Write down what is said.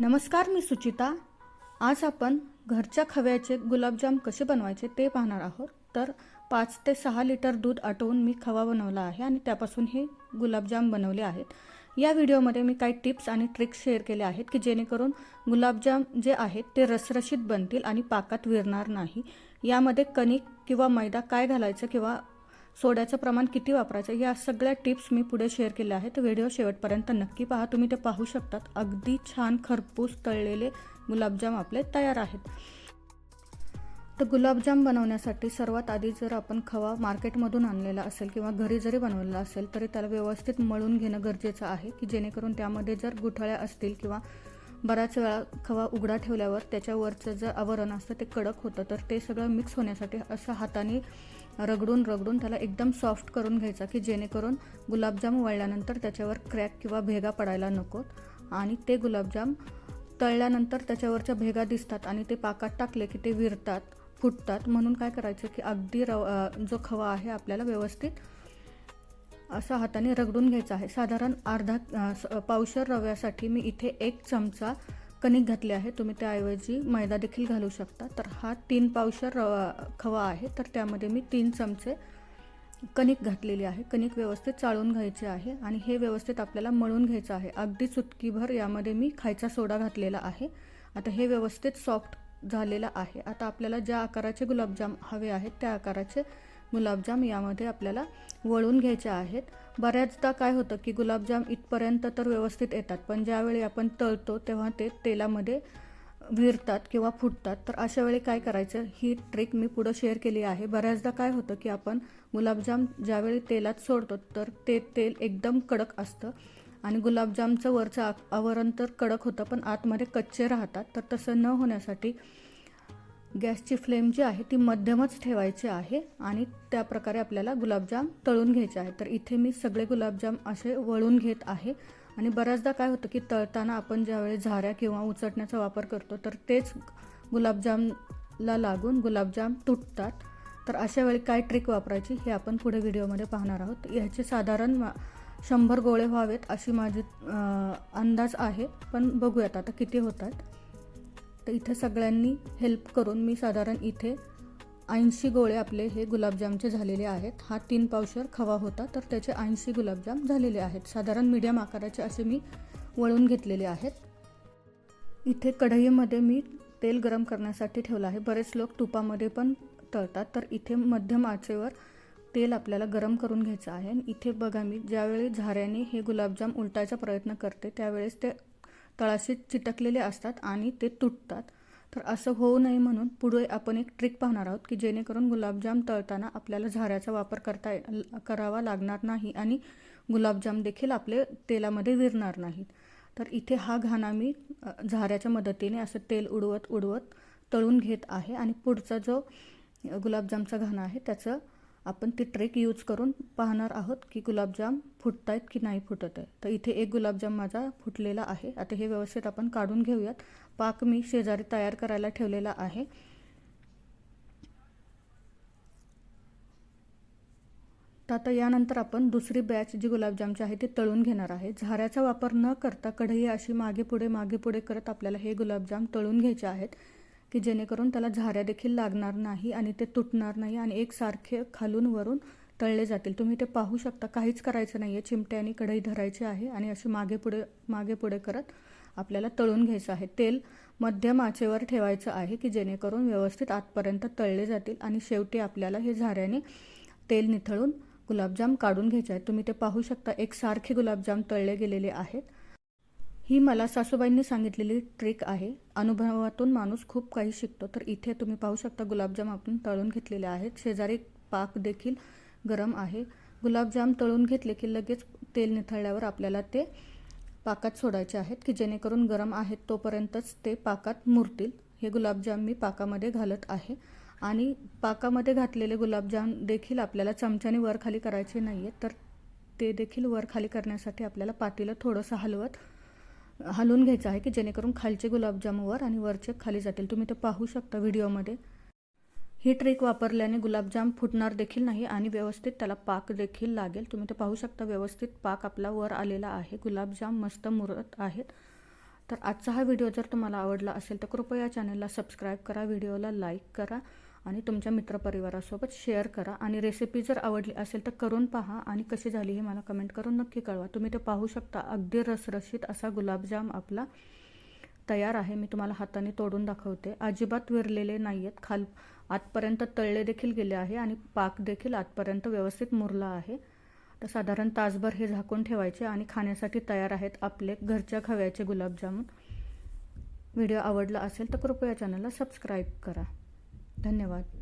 नमस्कार मी सुचिता. आज आपण घरच्या खव्याचे गुलाबजाम कसे बनवायचे ते पाहणार आहोत. तर पाच ते सहा लिटर दूध आटवून मी खवा बनवला आहे आणि त्यापासून हे गुलाबजाम बनवले आहेत. या व्हिडिओमध्ये मी काही टिप्स आणि ट्रिक्स शेअर केले आहेत की जेणेकरून गुलाबजाम जे आहेत ते रसरशीत बनतील आणि पाकात विरणार नाही. यामध्ये कणिक किंवा मैदा काय घालायचं किंवा सोड्याचं प्रमाण किती वापरायचं या सगळ्या टिप्स मी पुढे शेअर केल्या आहेत. व्हिडिओ शेवटपर्यंत नक्की पहा. तुम्ही ते पाहू शकतात. अगदी छान खरपूस तळलेले गुलाबजाम आपले तयार आहेत. तर गुलाबजाम बनवण्यासाठी सर्वात आधी जर आपण खवा मार्केटमधून आणलेला असेल किंवा घरी जरी बनवलेला असेल तरी त्याला व्यवस्थित मळून घेणं गरजेचं आहे की जेणेकरून त्यामध्ये जर गुठळ्या असतील किंवा बऱ्याच वेळा खवा उघडा ठेवल्यावर त्याच्यावरचं जर आवरण असतं ते कडक होतं तर ते सगळं मिक्स होण्यासाठी असं हाताने रगडून रगडून त्याला एकदम सॉफ्ट करून घ्यायचा की जेणेकरून गुलाबजाम वळल्यानंतर त्याच्यावर क्रॅक किंवा भेगा पडायला नकोत. आणि ते गुलाबजाम तळल्यानंतर त्याच्यावरच्या भेगा दिसतात आणि ते पाकात टाकले की ते विरतात फुटतात. म्हणून काय करायचं की अगदी रव जो खवा आहे आपल्याला व्यवस्थित असा हाताने रगडून घ्यायचा आहे. साधारण अर्धा पावशर रव्यासाठी मी इथे एक चमचा कणिक घातले आहे. तुम्ही त्याऐवजी मैदा देखील घालू शकता. तर हा तीन पावशर रवा खवा आहे. तर त्यामध्ये मी तीन चमचे कणिक घातलेली आहे. कणिक व्यवस्थित चाळून घ्यायचे आहे आणि हे व्यवस्थित आपल्याला मळून घ्यायचं आहे. अगदी चुटकीभर यामध्ये मी खायचा सोडा घातलेला आहे. आता हे व्यवस्थित सॉफ्ट झालेलं आहे. आता आपल्याला ज्या आकाराचे गुलाबजाम हवे आहेत त्या आकाराचे गुलाबजाम यामध्ये आपल्याला वळून घ्यायचे आहेत. बऱ्याचदा काय होतं की गुलाबजाम इथपर्यंत तर व्यवस्थित येतात पण ज्यावेळी आपण तळतो तेव्हा ते तेलामध्ये विरतात किंवा फुटतात. तर अशा वेळी काय करायचं? ही ट्रिक मी पुढं शेअर केली आहे. बऱ्याचदा काय होतं की आपण गुलाबजाम ज्यावेळी तेलात सोडतो तर ते तेल एकदम कडक असतं आणि गुलाबजामचं वरचं आवरण तर कडक होतं पण आतमध्ये कच्चे राहतात. तर तसं न होण्यासाठी गॅसची फ्लेम जी आहे ती मध्यमच ठेवायची आहे आणि त्या प्रकारे आपल्याला गुलाबजाम तळून घ्यायचे आहे तर इथे मी सगळे गुलाबजाम असे वळून घेत आहे. आणि बऱ्याचदा काय होतं की तळताना आपण ज्यावेळी झाऱ्या किंवा उचटण्याचा वापर करतो तर तेच गुलाबजामला लागून गुलाबजाम तुटतात. तर अशा वेळी काय ट्रिक वापरायची हे आपण पुढे व्हिडिओमध्ये पाहणार आहोत. ह्याचे साधारण शंभर गोळे व्हावेत अशी माझी अंदाज आहे. पण बघूयात आता किती होतात. तर इथे सगळ्यांनी हेल्प करून मी साधारण इथे ऐंशी गोळे आपले हे गुलाबजामचे झालेले आहेत. हा तीन पावशर खवा होता तर त्याचे ऐंशी गुलाबजाम झालेले आहेत. साधारण मीडियम आकाराचे असे मी वळून घेतलेले आहेत. इथे कढईमध्ये मी तेल गरम करण्यासाठी ठेवलं आहे. बरेच लोक तुपामध्ये पण तळतात तर इथे मध्यम आचेवर तेल आपल्याला गरम करून घ्यायचं आहे. आणि इथे बघा मी ज्यावेळी झाऱ्याने हे गुलाबजाम उलटायचा प्रयत्न करते त्यावेळेस ते तळाशी चिटकलेले असतात आणि ते तुटतात. तर असं होऊ नये म्हणून पुढे आपण एक ट्रिक पाहणार आहोत की जेणेकरून गुलाबजाम तळताना आपल्याला झाऱ्याचा वापर करता करावा लागणार नाही आणि गुलाबजाम देखील आपले तेलामध्ये विरणार नाहीत. तर इथे हा घाणा मी झाऱ्याच्या मदतीने असं तेल उडवत उडवत तळून घेत आहे आणि पुढचा जो गुलाबजामचा घाणा आहे त्याचं आपण ती ट्रेक यूज करून पाहणार आहोत की गुलाबजाम फुटत आहेत की नाही फुटत आहे. तर इथे एक गुलाबजाम माझा फुटलेला आहे. आता हे व्यवस्थित आपण काढून घेऊयात. पाक मी शेजारी तयार करायला ठेवलेला आहे. तर आता यानंतर आपण दुसरी बॅच जी गुलाबजामची आहे ती तळून घेणार आहे. झाऱ्याचा वापर न करता कढई अशी मागे पुढे मागे पुढे करत आपल्याला हे गुलाबजाम तळून घ्यायचे आहेत. की जेणेकरून त्याला झाऱ्या देखील लागणार नाही आणि ते तुटणार नाही आणि एकसारखे खालून वरून तळले जातील. तुम्ही ते पाहू शकता काहीच करायचं नाही आहे चिमट्याने कढई धरायची आहे आणि अशी मागे पुढे मागे पुढे करत आपल्याला तळून घ्यायचं आहे. तेल मध्यम आचेवर ठेवायचं आहे की जेणेकरून व्यवस्थित आतपर्यंत तळले जातील आणि शेवटी आपल्याला हे झाऱ्याने तेल निथळून गुलाबजाम काढून घ्यायचे आहेत तुम्ही ते पाहू शकता एकसारखे गुलाबजाम तळले गेलेले आहेत. ही मला सासूबाईंनी सांगितलेली ट्रिक आहे. अनुभवातून माणूस खूप काही शिकतो. तर इथे तुम्ही पाहू शकता गुलाबजाम आपण तळून घेतलेले आहेत. शेजारी पाक देखील गरम आहे. गुलाबजाम तळून घेतले की लगेच तेल निथळल्यावर आपल्याला ते पाकात सोडायचे आहेत की जेणेकरून गरम आहेत तोपर्यंतच ते पाकात मुरतील. हे गुलाबजाम मी पाकामध्ये घालत आहे. आणि पाकामध्ये घातलेले गुलाबजाम देखील आपल्याला चमच्याने वर खाली करायचे नाही आहेत तर ते देखील वर खाली करण्यासाठी आपल्याला पातीला थोडंसं हलवत हलवून घ्यायचं आहे की जेणेकरून खालचे गुलाबजाम वर आणि वरचे खाली जातील. तुम्ही ते पाहू शकता व्हिडिओमध्ये. ही ट्रिक वापरल्याने गुलाबजाम फुटणार देखील नाही आणि व्यवस्थित त्याला पाक देखील लागेल. तुम्ही ते पाहू शकता व्यवस्थित पाक आपला वर आलेला आहे. गुलाबजाम मस्त मुरत आहेत. तर आजचा हा व्हिडिओ जर तुम्हाला आवडला असेल तर कृपया चॅनलला सबस्क्राईब करा व्हिडिओला लाईक करा. आणि तुमच्या मित्रपरिवारासोबत शेअर करा. आणि रेसिपी जर आवडली असेल तर करून पहा आणि कशी झाली हे मला कमेंट करून नक्की कळवा. तुम्ही ते पाहू शकता. अगदी रसरशीत असा गुलाबजाम आपला तयार आहे. मी तुम्हाला हाताने तोडून दाखवते. अजिबात विरलेले नाही आहेत खाल आतपर्यंत तळले देखील गेले आहे आणि पाक देखील आतपर्यंत व्यवस्थित मुरला आहे. तर साधारण तासभर हे झाकून ठेवायचे आणि खाण्यासाठी तयार आहेत आपले घरच्या खव्याचे गुलाबजामुन. व्हिडिओ आवडला असेल तर कृपया चॅनलला सबस्क्राईब करा. धन्यवाद.